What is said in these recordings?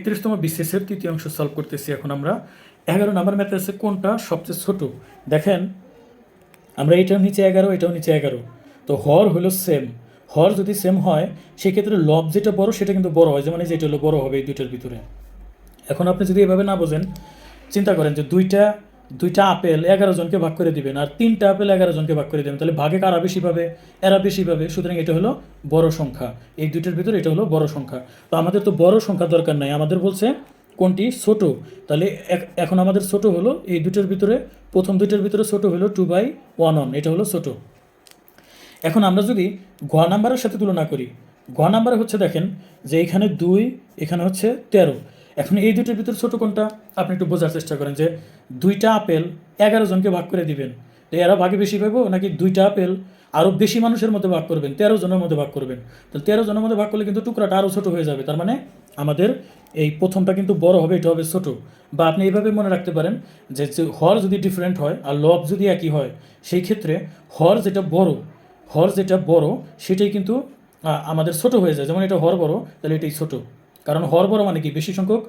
একত্রিশতম বিশ্বের তৃতীয় অংশ সলভ করতেছি এখন আমরা। এগারো নাম্বার ম্যাথে আছে কোনটা? সবচেয়ে ছোট। দেখেন, আমরা এটাও নিচে এগারো, এটাও নিচে এগারো। তো হর হলো সেম হর যদি সেম হয়, সেক্ষেত্রে লব যেটা বড়, সেটা কিন্তু বড় হয়। যেমন যেটা হলো বড় হবে এই দুইটার ভিতরে। এখন আপনি যদি এভাবে না বোঝেন, চিন্তা করেন যে দুইটা দুইটা আপেল এগারো জনকে ভাগ করে দিবেন, আর তিনটা আপেল এগারো জনকে ভাগ করে দেবেন। তাহলে ভাগে কারা বেশি পাবে? এরা বেশি পাবে। সুতরাং এটা হলো বড় সংখ্যা। এই দুইটার ভিতরে এটা হলো বড় সংখ্যা। তো আমাদের তো বড় সংখ্যা দরকার নাই। আমাদের বলছে কোনটি? ছোট। তাহলে এখন আমাদের ছোট হলো, এই দুইটার ভিতরে, প্রথম দুইটার ভিতরে ছোট হলো টু বাই ওয়ান অন এটা হলো ছোট। এখন আমরা যদি ঘ নাম্বারের সাথে তুলনা করি, ঘ নাম্বারে হচ্ছে দেখেন যে এখানে দুই, এখানে হচ্ছে তেরো। এখন এই দুটোর ভিতরে ছোটো কোনটা? আপনি একটু বোঝার চেষ্টা করেন যে দুইটা আপেল এগারো জনকে ভাগ করে দিবেন। তো এরা ভাগে বেশি পাবো নাকি দুইটা আপেল আরও বেশি মানুষের মধ্যে ভাগ করবেন? তেরো জনের মধ্যে ভাগ করবেন। তো তেরো জনের মধ্যে ভাগ করলে কিন্তু টুকরাটা আরও ছোটো হয়ে যাবে। তার মানে আমাদের এই প্রথমটা কিন্তু বড় হবে, এটা হবে ছোটো। বা আপনি এইভাবে মনে রাখতে পারেন যে হর যদি ডিফারেন্ট হয় আর লব যদি একই হয়, সেই ক্ষেত্রে হর যেটা বড়, হর যেটা বড়, সেটাই কিন্তু আমাদের ছোট হয়ে যায়। যেমন এটা হর বড়, তাহলে এটাই ছোট। কারণ হর বড় মানে কি? বেশি সংখ্যক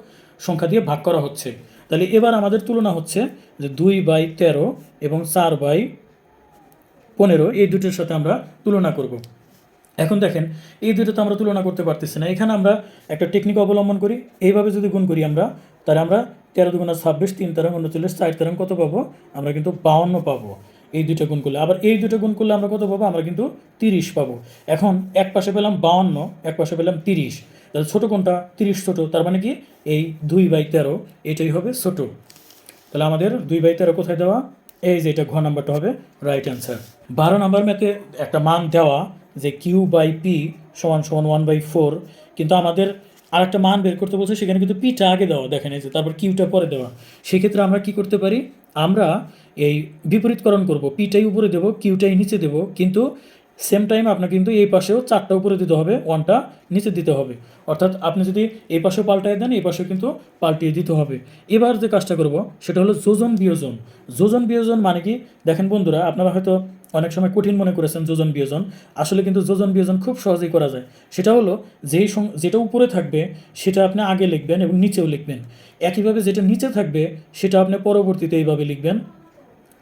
সংখ্যা দিয়ে ভাগ করা হচ্ছে। তাহলে এবার আমাদের তুলনা হচ্ছে যে দুই বাই তেরো এবং চার বাই পনেরো, এই দুটোর সাথে আমরা তুলনা করব। এখন দেখেন, এই দুটো তো আমরা তুলনা করতে পারতেছি না। এখানে আমরা একটা টেকনিক অবলম্বন করি। এইভাবে যদি গুণ করি আমরা, তাহলে আমরা তেরো দুগুণা ছাব্বিশ, তিন তেরো উনচল্লিশ, চার তেরো কত পাবো? আমরা কিন্তু বাউন্ন পাবো এই দুটো গুণ করলে। আবার এই দুটো গুণ করলে আমরা কত পাবো? আমরা কিন্তু তিরিশ পাবো। এখন এক পাশে পেলাম বাউন্ন, এক পাশে পেলাম তিরিশ। তাহলে ছোটো কোনটা? তিরিশ ছোটো। তার মানে কি? এই দুই বাই তেরো, এটাই হবে ছোটো। তাহলে আমাদের দুই বাই তেরো কোথায় দেওয়া? এই যে এটা ঘ নাম্বারটা হবে রাইট অ্যান্সার বারো নাম্বার ম্যাথে একটা মান দেওয়া যে কিউ বাই পি সমান সমান ওয়ান বাই ফোর কিন্তু আমাদের আর একটা মান বের করতে বলছে, সেখানে কিন্তু পিটা আগে দেওয়া, দেখেন এই যে, তারপর কিউটা পরে দেওয়া। সেক্ষেত্রে আমরা কি করতে পারি? আমরা এই বিপরীতকরণ করব পিটাই উপরে দেবো কিউটাই নিচে দেবো, কিন্তু সেম টাইম আপনাকে কিন্তু এই পাশেও চারটা উপরে দিতে হবে ওয়ানটা নিচে দিতে হবে। অর্থাৎ আপনি যদি এই পাশেও পাল্টায় দেন, এই পাশেও কিন্তু পাল্টিয়ে দিতে হবে। এবার যে কাজটা করব, সেটা হলো যোজন বিয়োজন। যোজন বিয়োজন মানে কি? দেখেন বন্ধুরা, আপনারা হয়তো অনেক সময় কঠিন মনে করেছেন যোজন বিয়োজন। আসলে কিন্তু যোজন বিয়োজন খুব সহজেই করা যায়। সেটা হলো, যেই যেটা উপরে থাকবে, সেটা আপনি আগে লিখবেন এবং নিচেও লিখবেন। একইভাবে যেটা নিচে থাকবে, সেটা আপনি পরবর্তীতে এইভাবে লিখবেন।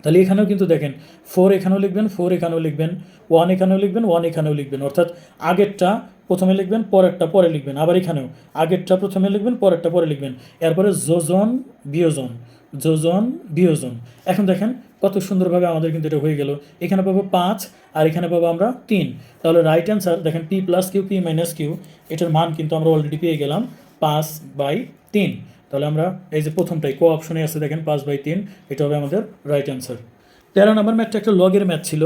তাহলে এখানেও কিন্তু দেখেন ফোর এখানেও লিখবেন ফোর এখানেও লিখবেন ওয়ান এখানেও লিখবেন ওয়ান এখানেও লিখবেন। অর্থাৎ আগেরটা প্রথমে লিখবেন, পরেরটা পরে লিখবেন। আবার এখানেও আগেরটা প্রথমে লিখবেন, পরেরটা পরে লিখবেন। এরপরে যোজন, বিয়োজন যোজন, বিয়োজন। এখন দেখেন কত সুন্দরভাবে আমাদের কিন্তু এটা হয়ে গেল। এখানে পাবো পাঁচ আর এখানে পাবো আমরা তিন। তাহলে রাইট অ্যান্সার দেখেন P plus Q P minus Q এটার মান কিন্তু আমরা অলরেডি পেয়ে গেলাম পাঁচ বাই তিন। তাহলে আমরা এই যে প্রথমটাই, কো অপশনে আছে দেখেন, পাঁচ বাই তিন, এটা হবে আমাদের রাইট অ্যান্সার তেরো নম্বর ম্যাথটা একটা লগের ম্যাথ ছিল,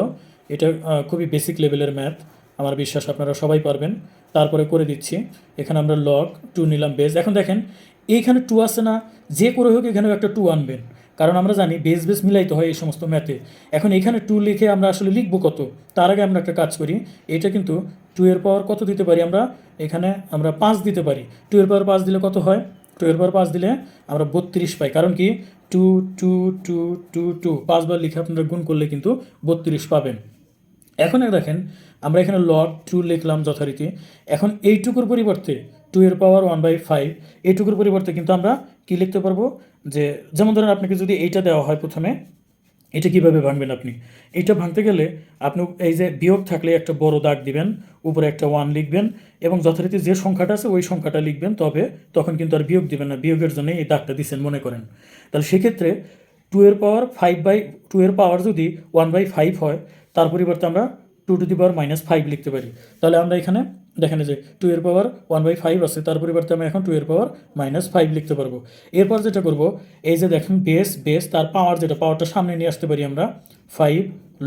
এটা খুবই বেসিক লেভেলের ম্যাথ, আমার বিশ্বাস আপনারা সবাই পারবেন। তারপরে করে দিচ্ছি, এখানে আমরা লগ টু নিলাম বেস এখন দেখেন, এইখানে টু আসে না, যে করে হোক এখানেও একটা টু আনবেন। কারণ আমরা জানি বেস বেস মিলাইতে হয় এই সমস্ত ম্যাথে। এখন এখানে টু লিখে আমরা আসলে লিখব কত? তার আগে আমরা একটা কাজ করি, এটা কিন্তু টু এর পাওয়ার কত দিতে পারি আমরা? এখানে আমরা পাঁচ দিতে পারি। টু এর পাওয়ার পাঁচ দিলে কত হয়? টু এর পাওয়ার পাঁচ দিলে আমরা বত্রিশ পাই। কারণ কি? Two two two two two. পাঁচবার লিখে আপনারা গুণ করলে কিন্তু বত্রিশ পাবেন। এখন দেখেন, আমরা এখানে লট টু লিখলাম যথারীতি। এখন এইটুকুর পরিবর্তে টু এর পাওয়ার ওয়ান বাই ফাইভ এইটুকুর পরিবর্তে কিন্তু আমরা কি লিখতে পারব? যে, যেমন ধরেন আপনাকে যদি এইটা দেওয়া হয় প্রথমে এটা কীভাবে ভাঙবেন আপনি? এটা ভাঙতে গেলে আপনি এই যে বিয়োগ থাকলে একটা বড় দাগ দিবেন, উপরে একটা ওয়ান লিখবেন এবং যথারীতি যে সংখ্যাটা আছে ওই সংখ্যাটা লিখবেন, তবে তখন কিন্তু আর বিয়োগ দিবেন না। বিয়োগের জন্য এই দাগটা দিচ্ছেন মনে করেন। তাহলে সেক্ষেত্রে টু এর পাওয়ার ফাইভ বাই টু এর পাওয়ার যদি ওয়ান বাই ফাইভ হয়, তার পরিবর্তে আমরা two to the power minus five লিখতে পারি। তাহলে আমরা এখানে দেখেন যে টু এর পাওয়ার ওয়ান বাই ফাইভ আছে, তার পরিবর্তে আমরা এখন টু এর পাওয়ার মাইনাস ফাইভ লিখতে পারব। এরপর যেটা করব, এই যে দেখেন বেস বেস তার পাওয়ার যেটা পাওয়ারটা সামনে নিয়ে আসতে পারি আমরা ফাইভ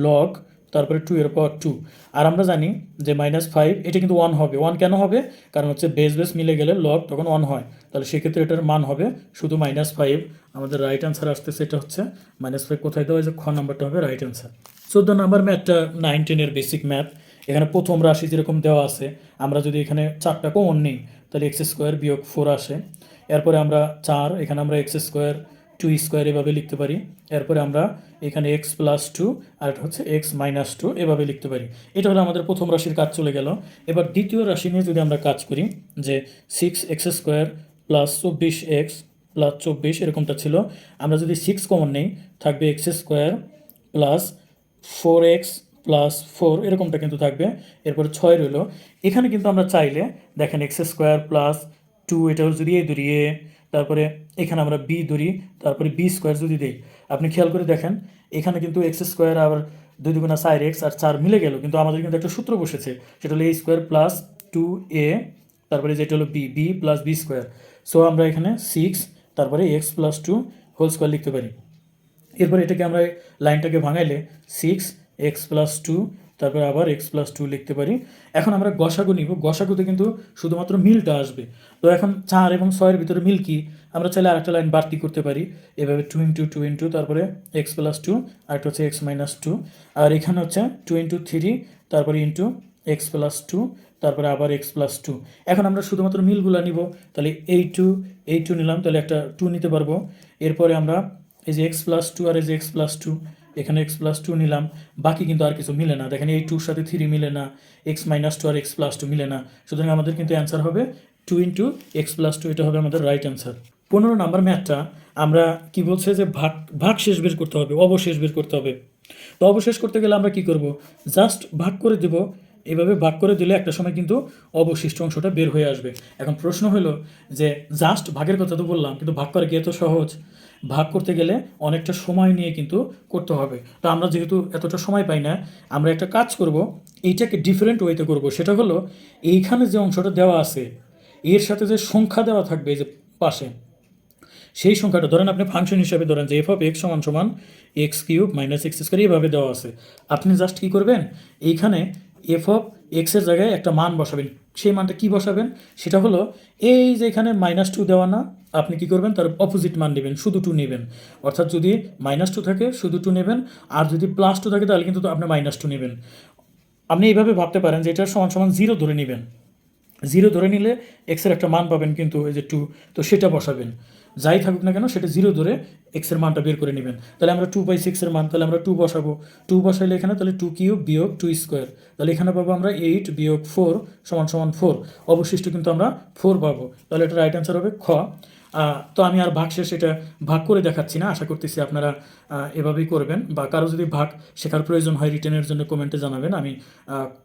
লগ তারপরে টু এর পাওয়ার টু আর আমরা জানি যে মাইনাস ফাইভ এটা কিন্তু ওয়ান হবে। ওয়ান কেন হবে? কারণ হচ্ছে বেস বেস মিলে গেলে লগ তখন ওয়ান হয়। তাহলে সেক্ষেত্রে এটার মান হবে শুধু মাইনাস ফাইভ আমাদের রাইট অ্যান্সার আসতেছে, এটা হচ্ছে মাইনাস ফাইভ কোথায় দেওয়া যে খ নাম্বারটা হবে রাইট অ্যান্সার চোদ্দ নাম্বার ম্যাথটা নাইন টেনের বেসিক ম্যাথ এখানে প্রথম রাশি যেরকম দেওয়া আছে, আমরা যদি এখানে চারটা কমন নিই, তাহলে এক্স স্কোয়ার বিয়োগ ফোর আসে। এরপরে আমরা চার, এখানে আমরা এক্স স্কোয়ার টু স্কোয়ার এভাবে লিখতে পারি। এরপরে আমরা এখানে এক্স প্লাস টু আর এটা হচ্ছে এক্স মাইনাস টু এভাবে লিখতে পারি। এটা হলো আমাদের প্রথম রাশির কাজ চলে গেল। এবার দ্বিতীয় রাশি নিয়ে যদি আমরা কাজ করি, যে সিক্স এক্স স্কোয়ার প্লাস চব্বিশ এক্স প্লাস চব্বিশ এরকমটা ছিল, আমরা যদি সিক্স কমন নেই, থাকবে X square plus four X plus four এরকমটা কিন্তু থাকবে। এরপরে ছয় রইল। এখানে কিন্তু আমরা চাইলে দেখেন এক্স স্কোয়ার প্লাস টু এটাও যদি এ ধরি এ তারপরে এখানে আমরা বি ধরি, তারপরে বি স্কোয়ার যদি দিই। আপনি খেয়াল করে দেখেন, এখানে কিন্তু এক্স স্কোয়ার আবার দুই দুগুণা চার এক্স আর চার মিলে গেল, কিন্তু আমাদের কিন্তু একটা সূত্র বসেছে। সেটা হলো A square plus two A তারপরে যেটা হলো B B plus B square so আমরা এখানে সিক্স তারপরে X plus two whole square লিখতে পারি। এরপর এটাকে আমরা লাইনটাকে ভাঙাইলে সিক্স এক্স প্লাস টু তারপরে আবার এক্স প্লাস টু লিখতে পারি। এখন আমরা গসাগু নিব। গসাগুতে কিন্তু শুধুমাত্র মিলটা আসবে। তো এখন চার এবং ছয়ের ভিতরে মিল কি? আমরা চাইলে আরেকটা লাইন বাড়তি করতে পারি। এভাবে টু ইন্টু টু ইন্টু তারপরে এক্স প্লাস টু আরেকটা হচ্ছে এক্স মাইনাস টু আর এখানে হচ্ছে টু ইন্টু থ্রি তারপরে ইন্টু এক্স প্লাস টু তারপরে আবার এক্স প্লাস টু এখন আমরা শুধুমাত্র মিলগুলো নিব। তাহলে এই টু এই টু নিলাম। তাহলে একটা টু নিতে পারব। এরপরে আমরা এই যে এক্স প্লাস টু আর এই যে এক্স প্লাস টু এখানে এক্স প্লাস টু নিলাম, বাকি কিন্তু আর কিছু মিলে না। দেখেন এই টুর সাথে থ্রি মিলে না এক্স মাইনাস টু আর এক্স প্লাস টু মিলে না। সুতরাং আমাদের কিন্তু অ্যান্সার হবে two into X plus two এটা হবে আমাদের রাইট অ্যান্সার পনেরো নাম্বার ম্যাথটা আমরা কি বলছে যে ভাগ ভাগ শেষ বের করতে হবে, অবশেষ বের করতে হবে। তো অবশেষ করতে গেলে আমরা কি করব? জাস্ট ভাগ করে দেব এভাবে ভাগ করে দিলে একটা সময় কিন্তু অবশিষ্ট অংশটা বের হয়ে আসবে। এখন প্রশ্ন হলো যে জাস্ট ভাগের কথা তো বললাম, কিন্তু ভাগ করা গিয়ে তো সহজ? ভাগ করতে গেলে অনেকটা সময় নিয়ে কিন্তু করতে হবে। তো আমরা যেহেতু এতটা সময় পাই না, আমরা একটা কাজ করব, এইটাকে ডিফারেন্ট ওয়েতে করব। সেটা হলো, এইখানে যে অংশটা দেওয়া আছে, এর সাথে যে সংখ্যা দেওয়া থাকবে যে পাশে, সেই সংখ্যাটা, ধরেন আপনি ফাংশন হিসাবে ধরেন যে এফ অফ এক্স সমান সমান X cube minus X square এইভাবে দেওয়া আছে। আপনি জাস্ট কী করবেন? এইখানে এফ অফ এক্সের জায়গায় একটা মান বসাবেন। সেই মানটা কি বসাবেন? সেটা হলো এই যে এখানে মাইনাস টু দেওয়া না, আপনি কি করবেন? তার অপোজিট মান নেবেন, শুধু টু নেবেন। অর্থাৎ যদি মাইনাস টু থাকে, শুধু টু নেবেন, আর যদি প্লাস টু থাকে, তাহলে কিন্তু আপনি মাইনাস টু নেবেন। আপনি এইভাবে ভাবতে পারেন যে এটা সমান সমান জিরো ধরে নেবেন। জিরো ধরে নিলে এক্সের একটা মান পাবেন কিন্তু এই যে টু তো সেটা বসাবেন। যাই থাকুক না কেন, সেটা জিরো ধরে এক্সের মানটা বের করে নেবেন। তাহলে আমরা টু বাই সিক্সের মান, তাহলে আমরা টু বসাবো। টু বসাইলে এখানে তাহলে টু কিউব বিয়োগ টু স্কোয়ার তাহলে এখানে পাবো আমরা এইট বিয়োগ ফোর সমান সমান ফোর অবশিষ্ট কিন্তু আমরা ফোর পাবো। তাহলে এটা রাইট অ্যান্সার হবে খ। তো আমি আর ভাগ শেষ এটা ভাগ করে দেখাচ্ছি না। আশা করতেছি আপনারা এভাবেই করবেন। বা কারও যদি ভাগ শেখার প্রয়োজন হয় রিটেনের জন্য কমেন্টে জানাবেন। আমি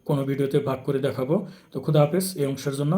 কোনো ভিডিওতে ভাগ করে দেখাবো। তো খুদা হাফেজ, এই অংশের জন্য